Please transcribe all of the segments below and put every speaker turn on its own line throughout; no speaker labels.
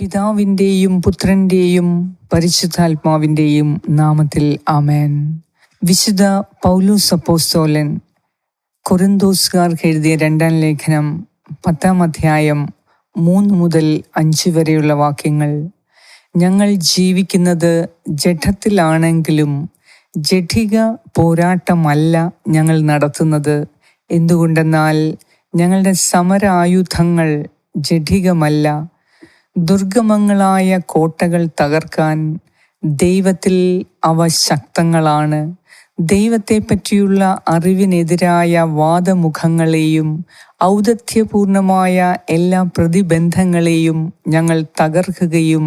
പിതാവിന്റെയും പുത്രന്റെയും പരിശുദ്ധാത്മാവിന്റെയും നാമത്തിൽ ആമേൻ. വിശുദ്ധ പൗലൂസ് അപ്പോസ്തോലൻ കൊറിന്തോസുകാർക്ക് എഴുതിയ രണ്ടാം ലേഖനം പത്താം അധ്യായം മൂന്ന് മുതൽ അഞ്ച് വരെയുള്ള വാക്യങ്ങൾ. ഞങ്ങൾ ജീവിക്കുന്നത് ജഡത്തിലാണെങ്കിലും ജഠിക പോരാട്ടമല്ല ഞങ്ങൾ നടത്തുന്നത്. എന്തുകൊണ്ടെന്നാൽ ഞങ്ങളുടെ സമരായുധങ്ങൾ ജഡികമല്ല ദുർഗമങ്ങളായ കോട്ടകൾ തകർക്കാൻ ദൈവത്തിൽ അവ ശക്തങ്ങളാണ്. ദൈവത്തെ പറ്റിയുള്ള അറിവിനെതിരായ വാദമുഖങ്ങളെയും ഔദത്യപൂർണമായ എല്ലാ പ്രതിബന്ധങ്ങളെയും ഞങ്ങൾ തകർക്കുകയും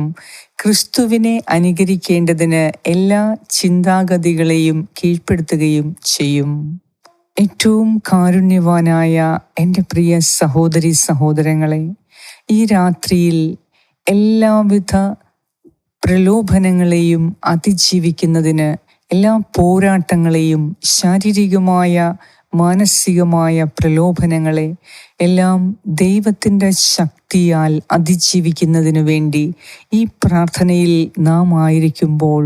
ക്രിസ്തുവിനെ അനുകരിക്കേണ്ടതിന് എല്ലാ ചിന്താഗതികളെയും കീഴ്പ്പെടുത്തുകയും ചെയ്യും. ഏറ്റവും കാരുണ്യവാനായ എന്റെ പ്രിയ സഹോദരി സഹോദരങ്ങളെ ഈ രാത്രിയിൽ എല്ലാവിധ പ്രലോഭനങ്ങളെയും അതിജീവിക്കുന്നതിന് എല്ലാ പോരാട്ടങ്ങളെയും ശാരീരികമായ മാനസികമായ പ്രലോഭനങ്ങളെ എല്ലാം ദൈവത്തിന്റെ ശക്തിയാൽ അതിജീവിക്കുന്നതിനു വേണ്ടി ഈ പ്രാർത്ഥനയിൽ നാം ആയിരിക്കുമ്പോൾ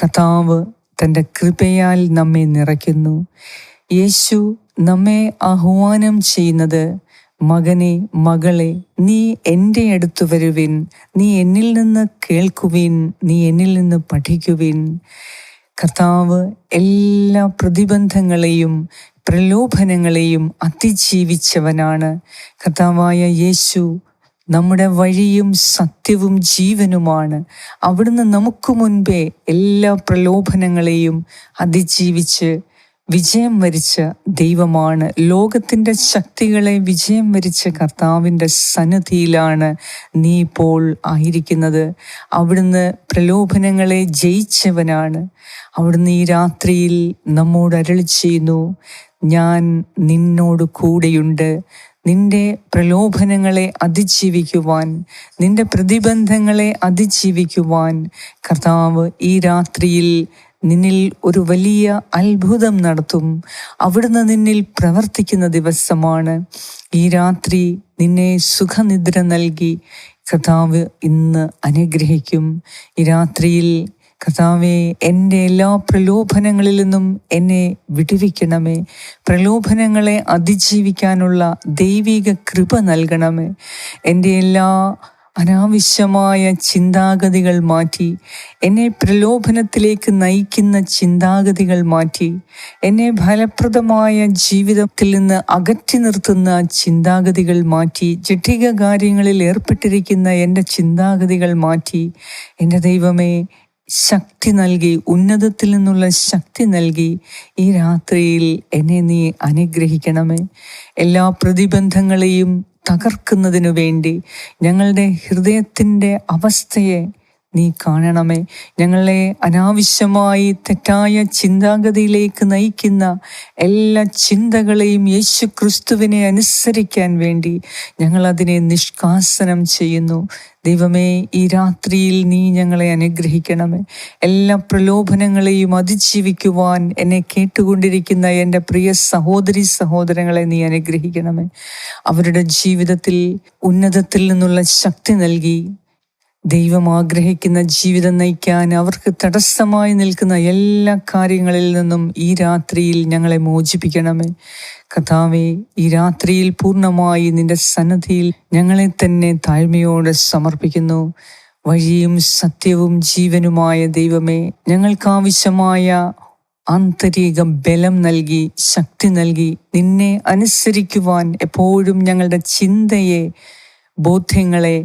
കഥാവ് തന്റെ കൃപയാൽ നമ്മെ നിറയ്ക്കുന്നു. യേശു നമ്മെ ആഹ്വാനം ചെയ്യുന്നത് മകനെ മകളെ നീ എന്റെ അടുത്ത് വരുവിൻ. നീ എന്നിൽ നിന്ന് കേൾക്കുവിൻ. നീ എന്നിൽ നിന്ന് പഠിക്കുവിൻ. കർത്താവ് എല്ലാ പ്രതിബന്ധങ്ങളെയും പ്രലോഭനങ്ങളെയും അതിജീവിച്ചവനാണ്. കർത്താവായ യേശു നമ്മുടെ വഴിയും സത്യവും ജീവനുമാണ്. അവിടുന്ന് നമുക്ക് മുൻപേ എല്ലാ പ്രലോഭനങ്ങളെയും അതിജീവിച്ച് വിജയം വരിച്ച ദൈവമാണ്. ലോകത്തിന്റെ ശക്തികളെ വിജയം വരിച്ച കർത്താവിന്റെ സന്നിധിയിലാണ് നീ ഇപ്പോൾ ആയിരിക്കുന്നത്. അവിടുന്ന് പ്രലോഭനങ്ങളെ ജയിച്ചവനാണ്. അവിടുന്ന് ഈ രാത്രിയിൽ നമ്മോട് അരളി ചെയ്യുന്നു ഞാൻ നിന്നോട് കൂടെയുണ്ട്. നിന്റെ പ്രലോഭനങ്ങളെ അതിജീവിക്കുവാൻ നിന്റെ പ്രതിബന്ധങ്ങളെ അതിജീവിക്കുവാൻ കർത്താവ് ഈ രാത്രിയിൽ നിന്നിൽ ഒരു വലിയ അത്ഭുതം നടത്തും. അവിടുന്ന് നിന്നിൽ പ്രവർത്തിക്കുന്ന ദിവസമാണ്. ഈ രാത്രി നിന്നെ സുഖനിദ്ര നൽകി കർത്താവ് ഇന്ന് അനുഗ്രഹിക്കും. ഈ രാത്രിയിൽ കർത്താവെ എന്റെ എല്ലാ പ്രലോഭനങ്ങളിൽ നിന്നും എന്നെ വിടുവിക്കണമേ. പ്രലോഭനങ്ങളെ അതിജീവിക്കാനുള്ള ദൈവിക കൃപ നൽകണമേ. എന്റെ എല്ലാ അനാവശ്യമായ ചിന്താഗതികൾ മാറ്റി എന്നെ പ്രലോഭനത്തിലേക്ക് നയിക്കുന്ന ചിന്താഗതികൾ മാറ്റി എന്നെ ഫലപ്രദമായ ജീവിതത്തിൽ നിന്ന് അകറ്റി നിർത്തുന്ന ചിന്താഗതികൾ മാറ്റി ജട്ടിക കാര്യങ്ങളിൽ ഏർപ്പെട്ടിരിക്കുന്ന എന്റെ ചിന്താഗതികൾ മാറ്റി എന്റെ ദൈവമേ ശക്തി നൽകി ഉന്നതത്തിൽ നിന്നുള്ള ശക്തി നൽകി ഈ രാത്രിയിൽ എന്നെ നീ അനുഗ്രഹിക്കണമേ. എല്ലാ പ്രതിബന്ധങ്ങളെയും തകർക്കുന്നതിനു വേണ്ടി ഞങ്ങളുടെ ഹൃദയത്തിന്റെ അവസ്ഥയെ നീ കാണണമേ. ഞങ്ങളെ അനാവശ്യമായി തെറ്റായ ചിന്താഗതിയിലേക്ക് നയിക്കുന്ന എല്ലാ ചിന്തകളെയും യേശു ക്രിസ്തുവിനെ അനുസരിക്കാൻ വേണ്ടി ഞങ്ങൾ അതിനെ നിഷ്കാസനം ചെയ്യുന്നു. ദൈവമേ ഈ രാത്രിയിൽ നീ ഞങ്ങളെ അനുഗ്രഹിക്കണമേ. എല്ലാ പ്രലോഭനങ്ങളെയും അതിജീവിക്കുവാൻ എന്നെ കേട്ടുകൊണ്ടിരിക്കുന്ന എന്റെ പ്രിയ സഹോദരി സഹോദരങ്ങളെ നീ അനുഗ്രഹിക്കണമേ. അവരുടെ ജീവിതത്തിൽ ഉന്നതത്തിൽ നിന്നുള്ള ശക്തി നൽകി ദൈവം ആഗ്രഹിക്കുന്ന ജീവിതം നയിക്കാൻ അവർക്ക് തടസ്സമായി നിൽക്കുന്ന എല്ലാ കാര്യങ്ങളിൽ നിന്നും ഈ രാത്രിയിൽ ഞങ്ങളെ മോചിപ്പിക്കണമേ. കഥാവെ ഈ രാത്രിയിൽ പൂർണമായി നിന്റെ സന്നദ്ധിയിൽ ഞങ്ങളെ തന്നെ താഴ്മയോടെ സമർപ്പിക്കുന്നു. വഴിയും സത്യവും ജീവനുമായ ദൈവമേ ഞങ്ങൾക്കാവശ്യമായ ആന്തരിക ബലം നൽകി ശക്തി നൽകി നിന്നെ അനുസരിക്കുവാൻ എപ്പോഴും ഞങ്ങളുടെ ചിന്തയെ ബോധ്യങ്ങളെ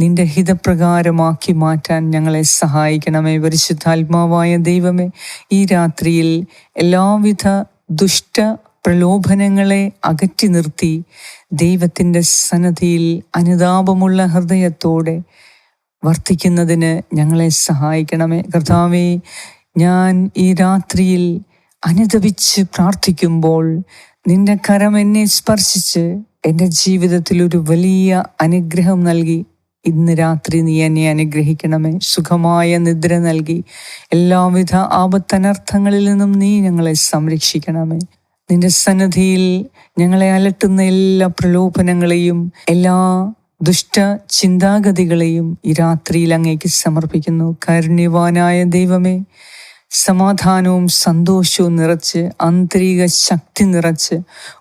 നിന്റെ ഹിതപ്രകാരമാക്കി മാറ്റാൻ ഞങ്ങളെ സഹായിക്കണമേ. പരിശുദ്ധാത്മാവായ ദൈവമേ ഈ രാത്രിയിൽ എല്ലാവിധ ദുഷ്ട പ്രലോഭനങ്ങളെ അകറ്റി നിർത്തി ദൈവത്തിന്റെ സന്നദ്ധിയിൽ അനുതാപമുള്ള ഹൃദയത്തോടെ വർത്തിക്കുന്നതിന് ഞങ്ങളെ സഹായിക്കണമേ. കർത്താവേ ഞാൻ ഈ രാത്രിയിൽ അനുദപിച്ച് പ്രാർത്ഥിക്കുമ്പോൾ നിന്റെ കരം എന്നെ സ്പർശിച്ച് എന്റെ ജീവിതത്തിൽ ഒരു വലിയ അനുഗ്രഹം നൽകി. ഇന്ന് രാത്രി നീ എന്നെ അനുഗ്രഹിക്കണമേ. സുഖമായ നിദ്ര നൽകി. എല്ലാവിധ ആപത്തനർത്ഥങ്ങളിൽ നിന്നും നീ ഞങ്ങളെ സംരക്ഷിക്കണമേ. നിന്റെ സന്നദ്ധിയിൽ ഞങ്ങളെ അലട്ടുന്ന എല്ലാ പ്രലോഭനങ്ങളെയും എല്ലാ ദുഷ്ട ചിന്താഗതികളെയും ഈ രാത്രിയിൽ അങ്ങേക്ക് സമർപ്പിക്കുന്നു. കാരുണ്യവാനായ ദൈവമേ സമാധാനവും സന്തോഷവും നിറച്ച് ആന്തരിക ശക്തി നിറച്ച്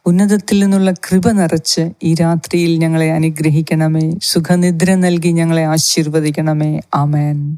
ഉന്നതത്തിൽ നിന്നുള്ള കൃപ നിറച്ച് ഈ രാത്രിയിൽ ഞങ്ങളെ അനുഗ്രഹിക്കണമേ. സുഖനിദ്ര നൽകി ഞങ്ങളെ ആശീർവദിക്കണമേ. ആമേൻ.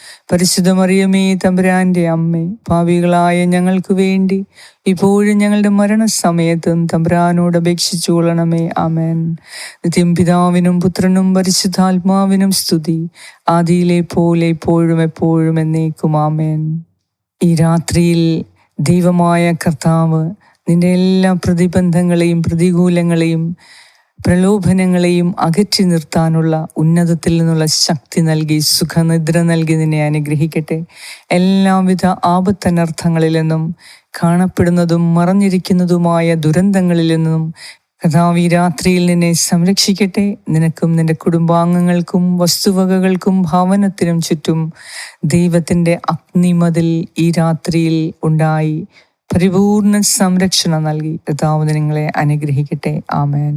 പരിശുദ്ധ മറിയമേ തമ്പുരാന്റെ അമ്മേ പാവികളായ ഞങ്ങൾക്ക് വേണ്ടി ഇപ്പോഴും ഞങ്ങളുടെ മരണസമയത്തും തമ്പുരാനോട് അപേക്ഷിച്ചു കൊള്ളണമേ. ആമേൻ. നിത്യം പിതാവിനും പുത്രനും പരിശുദ്ധാത്മാവിനും സ്തുതി. ആദിയിലെ പോലെ എപ്പോഴും എപ്പോഴും എന്നേക്കും. ആമേൻ. ഈ രാത്രിയിൽ ദൈവമായ കർത്താവ് നിന്റെ എല്ലാ പ്രതിബന്ധങ്ങളെയും പ്രതികൂലങ്ങളെയും പ്രലോഭനങ്ങളെയും അകറ്റി നിർത്താനുള്ള ഉന്നതത്തിൽ നിന്നുള്ള ശക്തി നൽകി സുഖനിദ്ര നൽകി നിന്നെ അനുഗ്രഹിക്കട്ടെ. എല്ലാവിധ ആപത്തനർത്ഥങ്ങളിൽ നിന്നും കാണപ്പെടുന്നതും മറഞ്ഞിരിക്കുന്നതുമായ ദുരന്തങ്ങളിൽ നിന്നും കഥാവി രാത്രിയിൽ നിന്നെ സംരക്ഷിക്കട്ടെ. നിനക്കും നിന്റെ കുടുംബാംഗങ്ങൾക്കും വസ്തുവകകൾക്കും ഭവനത്തിനും ചുറ്റും ദൈവത്തിന്റെ അഗ്നിമതിൽ ഈ രാത്രിയിൽ ഉണ്ടായി. പരിപൂർണ സംരക്ഷണം നൽകി. കഥാവ് നിങ്ങളെ അനുഗ്രഹിക്കട്ടെ. ആമേൻ.